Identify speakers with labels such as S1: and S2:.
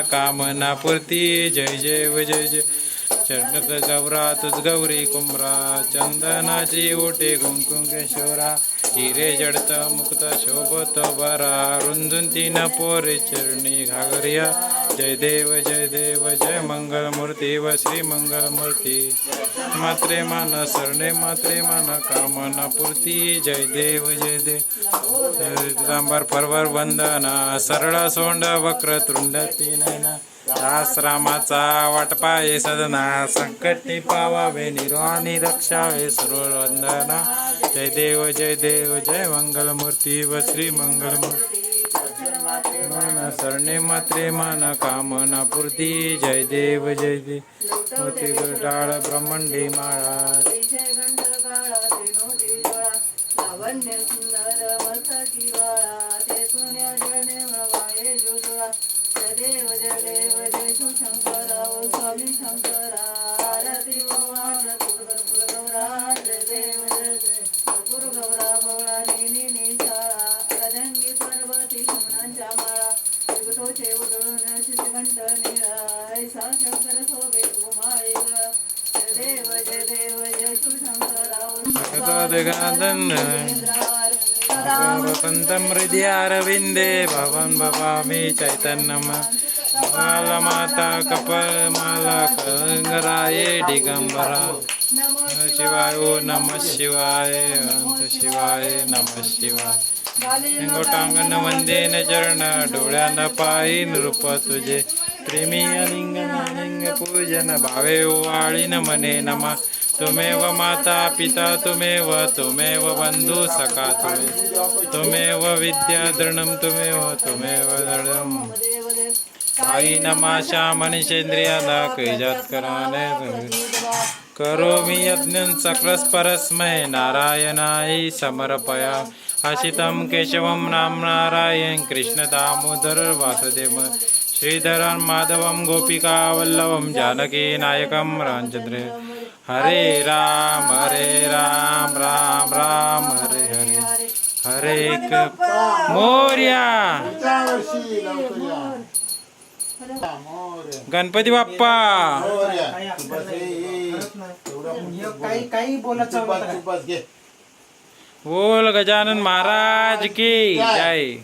S1: कामना पूर्ती जय जय व जय जय. चंडक गौरा तुझ गौरी कुमरा चंदनाची ओटे कुंकुम केशोरा. हिरे जडत मुक्त शोभत बरा रुंदुंती न पोरे चरणी घागरिया. जय देव जय देव जय मंगल मूर्ती व श्री मंगल मूर्ती मात्रे मान सरणे मात्रे मान कामना पूर्ती. जय देव जय देव सांबार परवर वंदना सरळ सोंड वक्र तृंड तीनयना दास रामाचा वाटपाये सदना संकटी पावावे निर्वाणी रक्षावे सर्व वंदना जय देव जय देव जय मंगलमूर्ती व श्री मंगलमूर्ती. मन सरणे मात्रे मन कामना पूर्ती जय देव जय देव मोती टाळ ब्रह्मंडी माळा
S2: लावण्य सुंदर मस्तकी वाळा ते जय देव जय देव जय ओ स्वामी शंकरा आरती भगवान कर्पूर जय देव युगतोचे उधळून शंकर देव जय देव जय
S1: वसन्तं हृदि अरविन्दे भवन् भवामि चैतन्यम। मालमाता माता कपमाला कंगराये दिगंबरा
S2: नमः
S1: शिवाय ओ नमः शिवाय शिवाय नमः शिवाय। लिंगोटांगण वंदेन चरण डोळ्यान पायी रूप तुझे. प्रेमी अलिंग लिंग पूजन भावे ओवाळीन मने नमा. तुमेव माता पिता तुमेव तुमेव बंधू सखा तुमे. तुमेव विद्या दृढं तुमेव तुमेव दृढं.
S2: देव
S1: काही नमाशा मनुष्येंद्रियाला कैजात कराने करोमि यज्ञं सकलस नारायणाय समर्पया. हसितं केशवं नाम नारायण कृष्ण दामोदर वासुदेव श्रीधरं माधवं गोपिका वल्लभं जानकी नायकं रामचंद्र। हरे राम हरे राम राम राम हरे हरे। हरे क मोर्या. गणपती बाप्पा।
S3: काही बोलायचं
S1: બોલ ગજાનન મહારાજ કી જય.